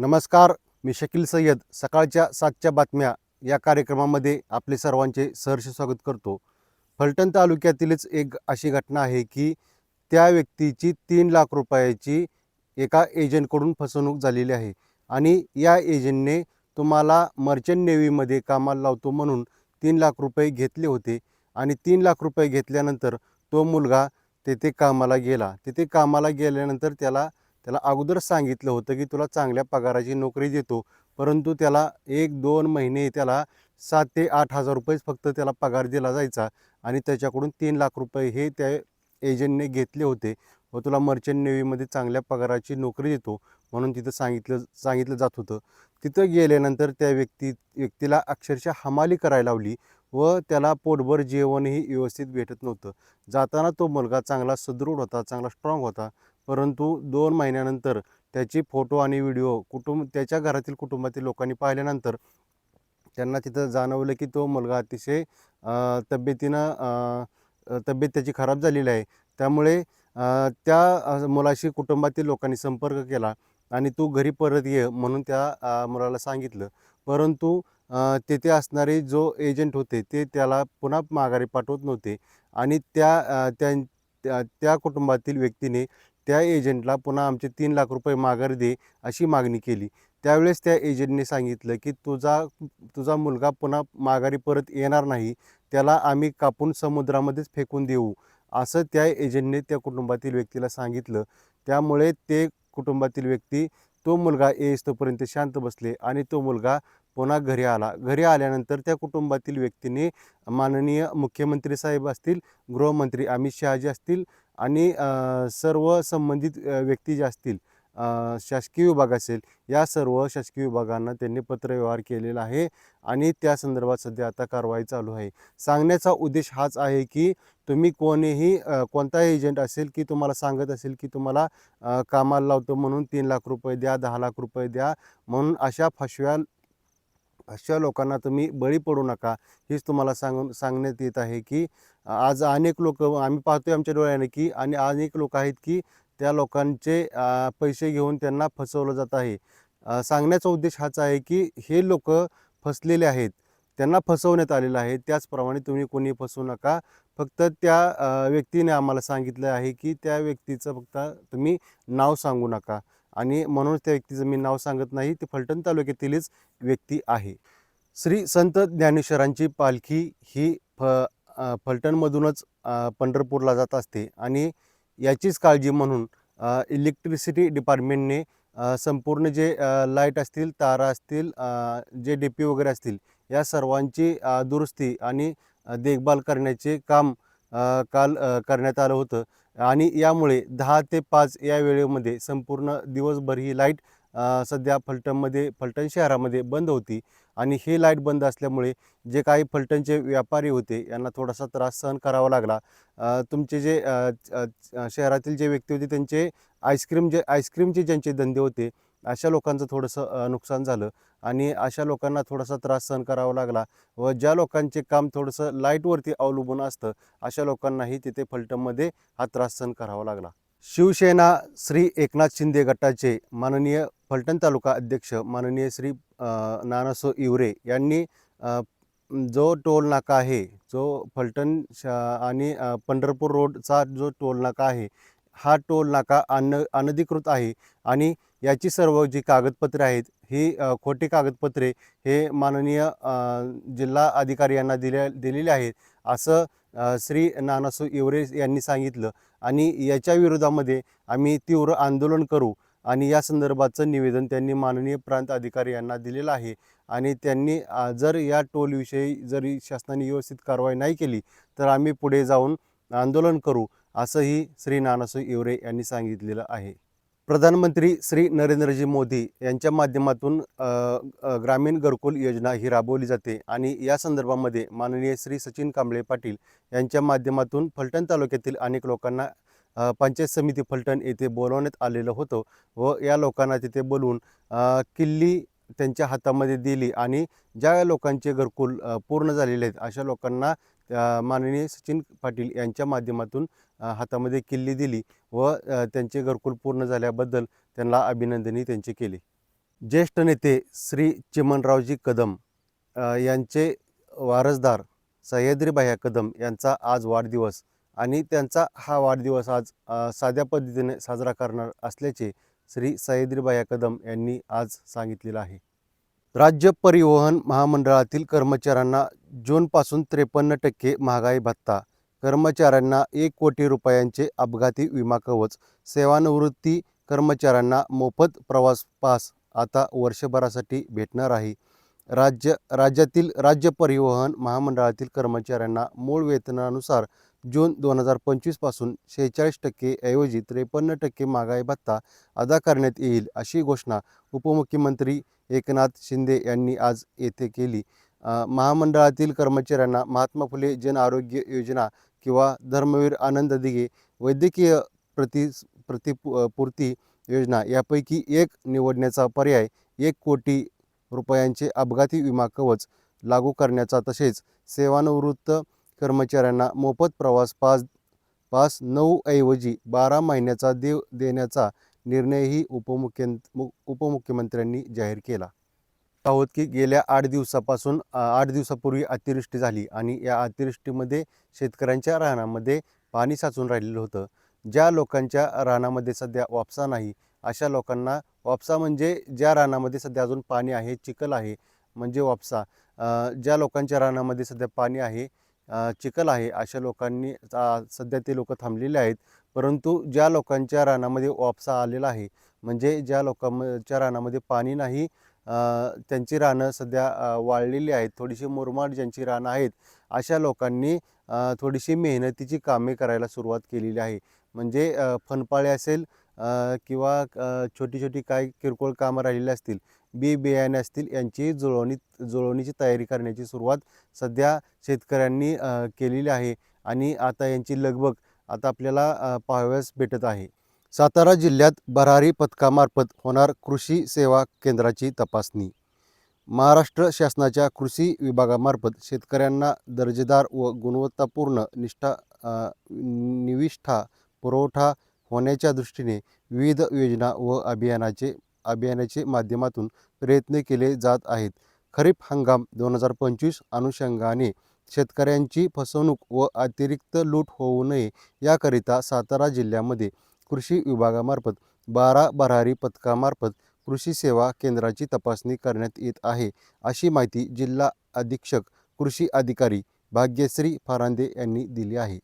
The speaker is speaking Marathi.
नमस्कार मी शकील सय्यद. सकाळच्या सातच्या बातम्या या कार्यक्रमामध्ये आपले सर्वांचे सहर्ष स्वागत करतो. फलटण तालुक्यातीलच एक अशी घटना आहे की त्या व्यक्तीची तीन लाख रुपयाची एका एजंटकडून फसवणूक झालेली आहे आणि या एजंटने तुम्हाला मर्चंट नेव्हीमध्ये कामाला लावतो म्हणून तीन लाख रुपये घेतले होते आणि तीन लाख रुपये घेतल्यानंतर तो मुलगा तेथे कामाला गेला. तेथे कामाला गेल्यानंतर त्याला त्याला अगोदर सांगितलं होतं की तुला चांगल्या पगाराची नोकरी देतो परंतु त्याला एक दोन महिने त्याला सात ते आठ हजार रुपयेच फक्त त्याला पगार दिला जायचा आणि त्याच्याकडून तीन लाख रुपये हे त्या एजंटने घेतले होते. व तुला मर्चंट नेव्हीमध्ये चांगल्या पगाराची नोकरी देतो म्हणून तिथं सांगितलं सांगितलं जात होतं. तिथं गेल्यानंतर त्या व्यक्ती व्यक्तीला अक्षरशः हमाली करायला लावली व त्याला पोटभर जेवणही व्यवस्थित भेटत नव्हतं. जाताना तो मुलगा चांगला सुदृढ होता चांगला स्ट्रॉंग होता. परंतु दोन महिन्यानंतर त्याची फोटो आणि व्हिडिओ कुटुंब त्याच्या घरातील कुटुंबातील लोकांनी पाहिल्यानंतर त्यांना तिथं जाणवलं की तो मुलगा अतिशय तब्येतीनं तब्येत त्याची खराब झालेली आहे. त्यामुळे त्या मुलाशी कुटुंबातील लोकांनी संपर्क केला आणि तू घरी परत ये म्हणून त्या मुलाला सांगितलं. परंतु तेथे असणारे जो एजंट होते ते त्याला पुन्हा माघारी पाठवत नव्हते आणि त्या त्या त्या कुटुंबातील व्यक्तीने त्या एजंटला पुन्हा आमचे तीन लाख रुपये माघारी दे अशी मागणी केली. त्यावेळेस त्या एजंटने सांगितलं की तुझा तुझा मुलगा पुन्हा माघारी परत येणार नाही. त्याला आम्ही कापून समुद्रामध्येच फेकून देऊ. असं त्या एजंटने त्या कुटुंबातील व्यक्तीला सांगितलं. त्यामुळे ते कुटुंबातील व्यक्ती तो मुलगा येईस तोपर्यंत शांत बसले आणि तो मुलगा पुन्हा घरी आला. घरी आल्यानंतर त्या कुटुंबातील व्यक्तीने माननीय मुख्यमंत्री साहेब असतील गृहमंत्री अमित शहाजी असतील आणि सर्व संबंधित व्यक्ती ज्या असतील शासकीय विभाग असेल या सर्व शासकीय विभागांना त्यांनी पत्रव्यवहार केलेला आहे आणि त्या संदर्भात सध्या आता कारवाई चालू आहे. सांगण्याचा उद्देश हाच आहे की तुम्ही कोणीही कोणताही कोणता एजंट असेल की तुम्हाला सांगत असेल की तुम्हाला कामाला लावतो म्हणून तीन लाख रुपये द्या दहा लाख रुपये द्या म्हणून अशा फसव्या अशा लोकांना तुम्ही बळी पडू नका. हेच तुम्हाला सांगून सांगण्यात येत आहे की आज अनेक लोक आम्ही पाहतोय आमच्या डोळ्याने की आणि अनेक लोक आहेत की त्या लोकांचे पैसे घेऊन त्यांना फसवलं जात आहे. सांगण्याचा उद्देश हाच आहे की हे लोक फसलेले आहेत. त्यांना फसवण्यात आलेलं आहे. त्याचप्रमाणे तुम्ही कोणी फसवू नका. फक्त त्या व्यक्तीने आम्हाला सांगितलं आहे की त्या व्यक्तीचं फक्त तुम्ही नाव सांगू नका. आणि म्हणून त्या व्यक्तीचं मी नाव सांगत नाही ती फलटण तालुक्यातीलच व्यक्ती आहे. श्री संत ज्ञानेश्वरांची पालखी ही फ फलटणमधूनच पंढरपूरला जात असते आणि याचीच काळजी म्हणून इलेक्ट्रिसिटी डिपार्टमेंटने संपूर्ण जे लाइट असतील तारा असतील जे डी पी वगैरे असतील या सर्वांची दुरुस्ती आणि देखभाल करण्याचे काम काल करण्यात आलं होतं. आणि यामुळे दहा ते पाच या वेळेमध्ये संपूर्ण दिवसभर ही लाइट सध्या फलटणमध्ये फलटण शहरामध्ये बंद होती. आणि हे लाइट बंद असल्यामुळे जे काही फलटणचे व्यापारी होते यांना थोडासा त्रास सहन करावा लागला. तुमचे जे शहरातील जे व्यक्ती होते त्यांचे आईस्क्रीम जे आईस्क्रीमचे ज्यांचे धंदे होते अशा लोकांचं थोडंसं नुकसान झालं आणि अशा लोकांना थोडासा त्रास सहन करावा लागला व ज्या लोकांचे काम थोडंसं लाईटवरती अवलंबून असतं अशा लोकांनाही तिथे फलटणमध्ये हा त्रास सहन करावा लागला. शिवसेना श्री एकनाथ शिंदे गटाचे माननीय फलटण तालुका अध्यक्ष माननीय श्री नानासो इवरे यांनी जो टोल नाका आहे जो फलटण आणि पंढरपूर रोडचा जो टोल नाका आहे हा टोल नाका अन अनधिकृत आहे. आणि याची सर्व जी कागदपत्रे आहेत ही खोटी कागदपत्रे हे माननीय जिल्हा अधिकारी यांना दिल्या दिलेली आहेत. असं श्री नानासू इवरे यांनी सांगितलं. आणि याच्या विरोधामध्ये आम्ही तीव्र आंदोलन करू. आणि या संदर्भाचं निवेदन त्यांनी माननीय प्रांत अधिकारी यांना दिलेलं आहे. आणि त्यांनी जर या टोलविषयी जरी शासनाने व्यवस्थित कारवाई नाही केली तर आम्ही पुढे जाऊन आंदोलन करू. असंही श्री नानासू इवरे यांनी सांगितलेलं आहे. प्रधानमंत्री श्री नरेंद्रजी मोदी यांच्या माध्यमातून ग्रामीण घरकुल योजना ही राबवली जाते आणि या संदर्भामध्ये माननीय श्री सचिन कांबळे पाटील यांच्या माध्यमातून फलटण तालुक्यातील अनेक लोकांना पंचायत समिती फलटण येथे बोलवण्यात आलेलं होतं व या लोकांना तिथे बोलवून किल्ली त्यांच्या हातामध्ये दिली आणि ज्या लोकांचे घरकुल पूर्ण झालेले आहेत अशा लोकांना माननीय सचिन पाटील यांच्या माध्यमातून हातामध्ये किल्ली दिली व त्यांचे घरकुल पूर्ण झाल्याबद्दल त्यांना अभिनंदनही त्यांचे केले. ज्येष्ठ नेते श्री चिमनरावजी कदम यांचे वारसदार सह्याद्रीबाह्या कदम यांचा आज वाढदिवस आणि त्यांचा हा वाढदिवस आज साध्या पद्धतीने साजरा करणार असल्याचे श्री सह्याद्रीबाह्या कदम यांनी आज सांगितलेलं आहे. राज्य परिवहन महामंडळातील कर्मचाऱ्यांना जूनपासून त्रेपन्न टक्के महागाई भत्ता. कर्मचाऱ्यांना एक कोटी रुपयांचे अपघाती विमा कवच. सेवानिवृत्ती कर्मचाऱ्यांना मोफत प्रवास पास. आता वर्षभरासाठी भेटणार आहे. राज्य राज्यातील राज्य परिवहन महामंडळातील कर्मचाऱ्यांना मूळ वेतनानुसार जून दोन हजार पंचवीसपासून शेहेचाळीस टक्के ऐवजी त्रेपन्न टक्के महागाई भत्ता अदा करण्यात येईल अशी घोषणा उपमुख्यमंत्री एकनाथ शिंदे यांनी आज येथे केली. महामंडळातील कर्मचाऱ्यांना महात्मा फुले जन आरोग्य योजना किंवा धर्मवीर आनंद दिघे वैद्यकीय प्रति प्रतिपूर्ती योजना यापैकी एक निवडण्याचा पर्याय एक कोटी रुपयांचे अपघाती विमा कवच लागू करण्याचा तसेच सेवानिवृत्त कर्मचाऱ्यांना मोफत प्रवास पास पास नऊ ऐवजी बारा महिन्याचा देव देण्याचा निर्णयही उपमुख्य मु- उपमुख्यमंत्र्यांनी जाहीर केला. आहोत की गेल्या आठ दिवसापासून आठ दिवसापूर्वी अतिवृष्टी झाली आणि या अतिवृष्टीमध्ये शेतकऱ्यांच्या रानामध्ये पाणी साचून राहिलेलं होतं. ज्या लोकांच्या रानामध्ये सध्या वापसा नाही अशा लोकांना वापसा म्हणजे ज्या रानामध्ये सध्या अजून पाणी आहे चिखल आहे म्हणजे वापसा. ज्या लोकांच्या रानामध्ये सध्या पाणी आहे चिखल आहे अशा लोकांनी सध्या ते लोक थांबलेले आहेत. परंतु ज्या लोकांच्या रानामध्ये वापसा आलेला आहे म्हणजे ज्या लोकांच्या रानामध्ये पाणी नाही त्यांची रानं सध्या वाळलेली आहेत. थोडीशी मुरमाड ज्यांची रानं आहेत अशा लोकांनी थोडीशी मेहनतीची कामे करायला सुरुवात केलेली आहे. म्हणजे फनपाळे असेल किंवा छोटी छोटी काय किरकोळ कामं राहिलेली असतील बी बियाणे असतील यांची जुळवणी जुळवणीची तयारी करण्याची सुरुवात सध्या शेतकऱ्यांनी केलेली आहे. आणि आता यांची लगबग आता आपल्याला पाहावयास भेटत आहे. सातारा जिल्ह्यात भरारी पथकामार्फत होणार कृषी सेवा केंद्राची तपासणी. महाराष्ट्र शासनाच्या कृषी विभागामार्फत शेतकऱ्यांना दर्जेदार व गुणवत्तापूर्ण निष्ठा निविष्ठा पुरवठा होण्याच्या दृष्टीने विविध योजना व अभियानाचे अभियानाच्या माध्यमातून प्रयत्न केले जात आहेत. खरीप हंगाम दोन हजार पंचवीस अनुषंगाने शेतकऱ्यांची फसवणूक व अतिरिक्त लूट होऊ नये याकरिता सातारा जिल्ह्यामध्ये कृषी विभागामार्फत बारा भरारी पथकामार्फत कृषी सेवा केंद्राची तपासणी करण्यात येत आहे अशी माहिती जिल्हा अधीक्षक कृषी अधिकारी भाग्यश्री फरांदे यांनी दिली आहे.